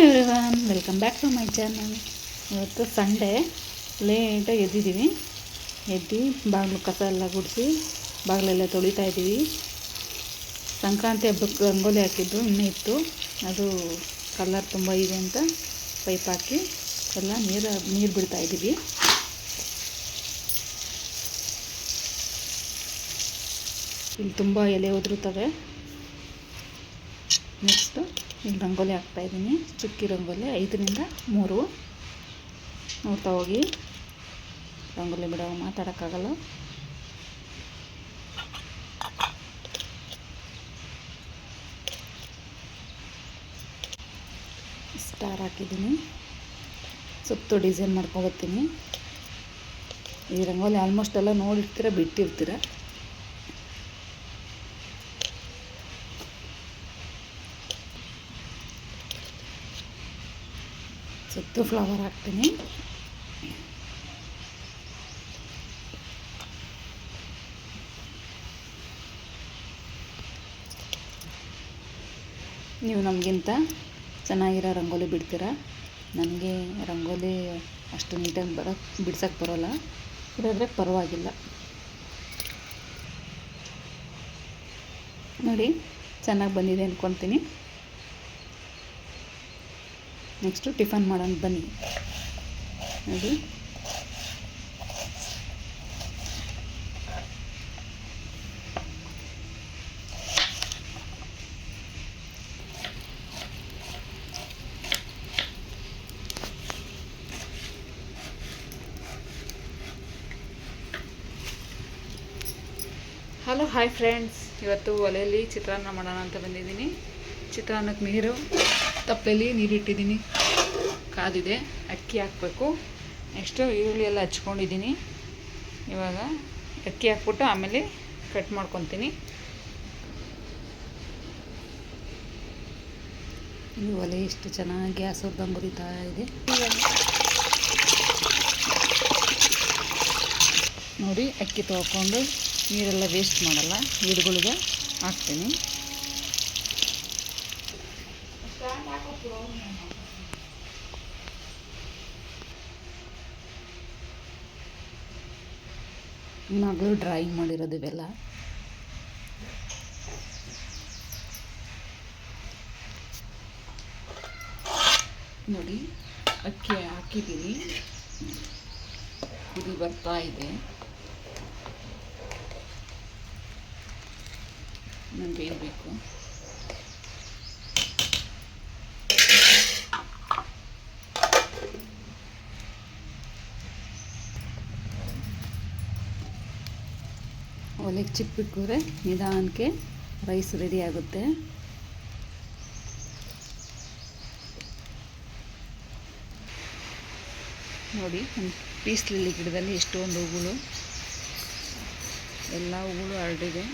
Everyone welcome back to my channel ಇವತ್ತು Sunday ಲೇಟಾಗಿ ಎದ್ದಿದ್ದೀವಿ. ಎದ್ದು ಬಾಗಿಲು ಕಸ ಎಲ್ಲ ಗುಡಿಸಿ ಬಾಗಿಲೆಲ್ಲ ತೊಳಿತಾ ಇದ್ದೀವಿ. ಸಂಕ್ರಾಂತಿ ಹಬ್ಬಕ್ಕೆ ರಂಗೋಲಿ ಹಾಕಿದ್ದು ಇನ್ನೂ ಇತ್ತು. ಅದು ಕಲರ್ ತುಂಬ ಇದೆ ಅಂತ ಪೈಪ್ ಹಾಕಿ ಎಲ್ಲ ನೀರು ನೀರು ಬಿಡ್ತಾ ಇದ್ದೀವಿ. ಇಲ್ಲಿ ತುಂಬ ಎಲೆ ಉದುರುತ್ತವೆ. ನೆಕ್ಸ್ಟು ಇಲ್ಲಿ ರಂಗೋಲಿ ಹಾಕ್ತಾಯಿದ್ದೀನಿ ಚುಕ್ಕಿ ರಂಗೋಲಿ, ಐದರಿಂದ ಮೂರು. ನೋಡ್ತಾ ಹೋಗಿ. ರಂಗೋಲಿ ಬಿಡೋ, ಮಾತಾಡೋಕ್ಕಾಗಲ್ಲ. ಸ್ಟಾರ್ ಹಾಕಿದ್ದೀನಿ. ಸುತ್ತು ಡಿಸೈನ್ ಮಾಡ್ಕೊಬರ್ತೀನಿ ಈ ರಂಗೋಲಿ ಆಲ್ಮೋಸ್ಟ್ ಎಲ್ಲ ನೋಡಿರ್ತೀರ, ಬಿಟ್ಟಿರ್ತೀರ. ಸುತ್ತು ಫ್ಲವರ್ ಹಾಕ್ತೀನಿ. ನೀವು ನಮಗಿಂತ ಚೆನ್ನಾಗಿರೋ ರಂಗೋಲಿ ಬಿಡ್ತೀರಾ? ನನಗೆ ರಂಗೋಲಿ ಅಷ್ಟು ನೀಟಾಗಿ ಬರೋ ಬಿಡ್ಸೋಕ್ಕೆ ಬರೋಲ್ಲ. ಬಿಡಿದ್ರೆ ಪರವಾಗಿಲ್ಲ. ನೋಡಿ, ಚೆನ್ನಾಗಿ ಬಂದಿದೆ ಅಂದ್ಕೊತೀನಿ ನೆಕ್ಸ್ಟು ಟಿಫನ್ ಮಾಡೋಣ, ಬನ್ನಿ. ನೋಡಿ. ಹಲೋ ಹಾಯ್ ಫ್ರೆಂಡ್ಸ್ ಇವತ್ತು ಒಲೆಯಲ್ಲಿ ಚಿತ್ರಾನ್ನ ಮಾಡೋಣ ಅಂತ ಬಂದಿದ್ದೀನಿ. ಚಿತ್ರಾನ್ನಕ್ಕೆ ನೀರು ತಪ್ಪಲೆಯಲ್ಲಿ ನೀರು ಇಟ್ಟಿದ್ದೀನಿ ಕಾದಿದೆ, ಅಕ್ಕಿ ಹಾಕಬೇಕು. ನೆಕ್ಸ್ಟು ಈರುಳ್ಳಿ ಎಲ್ಲ ಹಚ್ಕೊಂಡಿದ್ದೀನಿ. ಇವಾಗ ಅಕ್ಕಿ ಹಾಕ್ಬಿಟ್ಟು ಆಮೇಲೆ ಕಟ್ ಮಾಡ್ಕೊತೀನಿ. ಈ ಒಲೆ ಎಷ್ಟು ಚೆನ್ನಾಗಿ ಗ್ಯಾಸ್ ಹೊರ್ದಂಗೆ ಇದೆ. ನೋಡಿ, ಅಕ್ಕಿ ತೊಳ್ಕೊಂಡು ನೀರೆಲ್ಲ ವೇಸ್ಟ್ ಮಾಡಲ್ಲ. ಗಿಡಗಳಿಗೆ ಹಾಕ್ತೀನಿ. ಮಗಳು ಡ್ರಾಯಿಂಗ್ ಮಾಡಿರೋದು ಇವೆಲ್ಲ. ನೋಡಿ ಅಕ್ಕಿ ಹಾಕಿದ್ದೀನಿ ಕುದಿ ಬರ್ತಾ ಇದೆ. ನಾನು ಬೇಯಬೇಕು. ಒಲೆಗೆ ಚಿಕ್ಬಿಟ್ರೆ ನಿಧಾನಕ್ಕೆ ರೈಸ್ ರೆಡಿ ಆಗುತ್ತೆ. ನೋಡಿ, ಒಂದು ಲಿಲ್ಲಿ ಗಿಡದಲ್ಲಿ ಎಷ್ಟೊಂದು ಹೂಗಳು. ಎಲ್ಲ ಹೂಗಳು ಹರಡಿದೆ.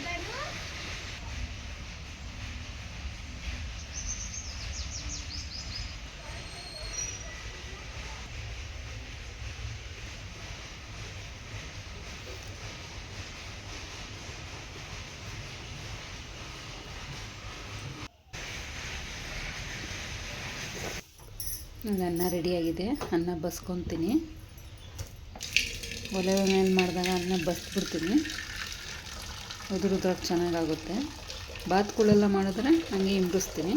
ನನ್ನ ಅನ್ನ ರೆಡಿಯಾಗಿದೆ ಅನ್ನ ಬಸ್ಕೊತೀನಿ. ಒಲೆ ಮೇಲೆ ಮಾಡಿದಾಗ ಅನ್ನ ಬಸ್ಬಿಡ್ತೀನಿ. ಉದುರು ಉದುರೋಕೆ ಚೆನ್ನಾಗಾಗುತ್ತೆ. ಬಾತ್ಗಳೆಲ್ಲ ಮಾಡಿದ್ರೆ ಹಂಗೆ ಇಂಬ್ರಿಸ್ತೀನಿ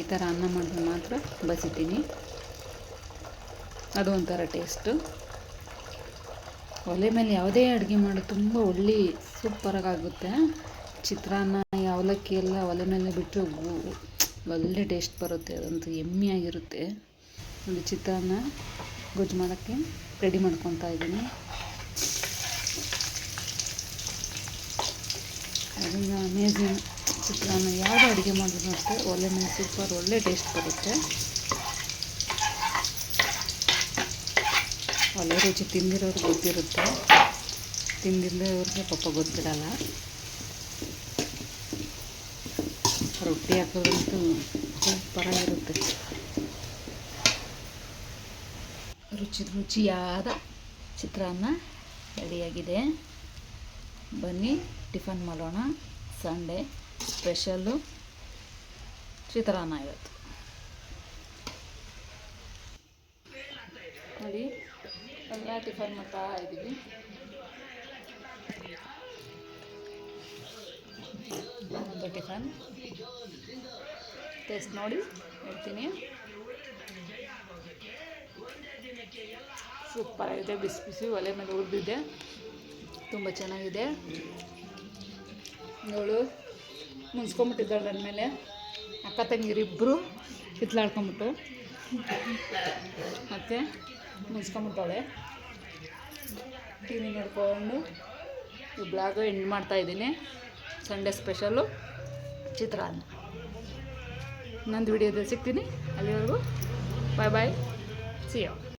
ಈ ಥರ ಅನ್ನ ಮಾಡಿದ್ರೆ ಮಾತ್ರ ಬಸಿತೀನಿ. ಅದು ಒಂಥರ ಟೇಸ್ಟು ಒಲೆ ಮೇಲೆ ಯಾವುದೇ ಅಡುಗೆ ಮಾಡಿ ತುಂಬ ಒಳ್ಳೆ ಸೂಪರಾಗಿ ಆಗುತ್ತೆ. ಚಿತ್ರಾನ್ನ ಅವಲಕ್ಕಿ ಎಲ್ಲ ಒಲೆ ಮೇಲೆ ಬಿಟ್ಟು ಒಳ್ಳೆ ಟೇಸ್ಟ್ ಬರುತ್ತೆ. ಅದಂತೂ ಎಮ್ಮಿಯಾಗಿರುತ್ತೆ ಒಂದು ಚಿತ್ರಾನ್ನ ಗೊಜ್ಜು ಮಾಡೋಕ್ಕೆ ರೆಡಿ ಮಾಡ್ಕೊತಾ ಇದ್ದೀನಿ. ಅದನ್ನು ಅಮೇಝಿಂಗ್ ಚಿತ್ರಾನ್ನ. ಯಾವುದು ಅಡುಗೆ ಮಾಡಿದ್ರು ಅಷ್ಟೇ ಒಲೆ ಮೇಲೆ ಸೂಪರ್ ಒಳ್ಳೆ ಟೇಸ್ಟ್ ಬರುತ್ತೆ. ಒಳ್ಳೆ ರುಚಿ ತಿಂದಿರೋರು ಗೊತ್ತಿರುತ್ತೆ. ತಿಂದಿಲ್ಲದವ್ರಿಗೆ ಪಾಪ ಗೊತ್ತಿರಲ್ಲ. ರೊಟ್ಟಿ ಹಾಕೋದಂತೂ ಸೂಪರಾಗಿರುತ್ತೆ. ರುಚಿ ರುಚಿಯಾದ ಚಿತ್ರಾನ್ನ ರೆಡಿಯಾಗಿದೆ. ಬನ್ನಿ, ಟಿಫನ್ ಮಾಡೋಣ. ಸಂಡೇ ಸ್ಪೆಷಲ್ಲು ಚಿತ್ರಾನ್ನ ಇವತ್ತು. ನೋಡಿ ಎಲ್ಲ ಟಿಫನ್ ಮಾಡ್ತಾ ಇದ್ದೀವಿ. ಟಿಫನ್. ಟೇಸ್ಟ್ ನೋಡಿ, ಹೇಳ್ತೀನಿ. ಸೂಪರ್ ಆಗಿದೆ, ಬಿಸಿ ಬಿಸಿ ಒಲೆ ಮೇಲೆ ಹುರಿದಿದೆ. ತುಂಬ ಚೆನ್ನಾಗಿದೆ. ಅವಳು ಮುಂಚ್ಕೊಂಬಿಟ್ಟಿದ್ದಾಳೆ ನನ್ನ ಮೇಲೆ. ಅಕ್ಕ ತಂಗಿರಿಬ್ಬರು ಕಿತ್ಲಾಡ್ಕೊಂಬಿಟ್ಟು. ಮತ್ತು ಮುನ್ಸ್ಕೊಂಬಿಟ್ಟವಳೆ. ಟಿ ವಿ ನೋಡ್ಕೊಂಡು ಈ ಬ್ಲಾಗು ಎಂಡ್ ಮಾಡ್ತಾಯಿದ್ದೀನಿ ಸಂಡೇ ಸ್ಪೆಷಲು ಚಿತ್ರಾನ್ನ. ನಂದು ವಿಡಿಯೋದಲ್ಲಿ ಸಿಗ್ತೀನಿ. ಅಲ್ಲಿವರೆಗೂ ಬಾಯ್ ಬಾಯ್ ಸಿ ಯು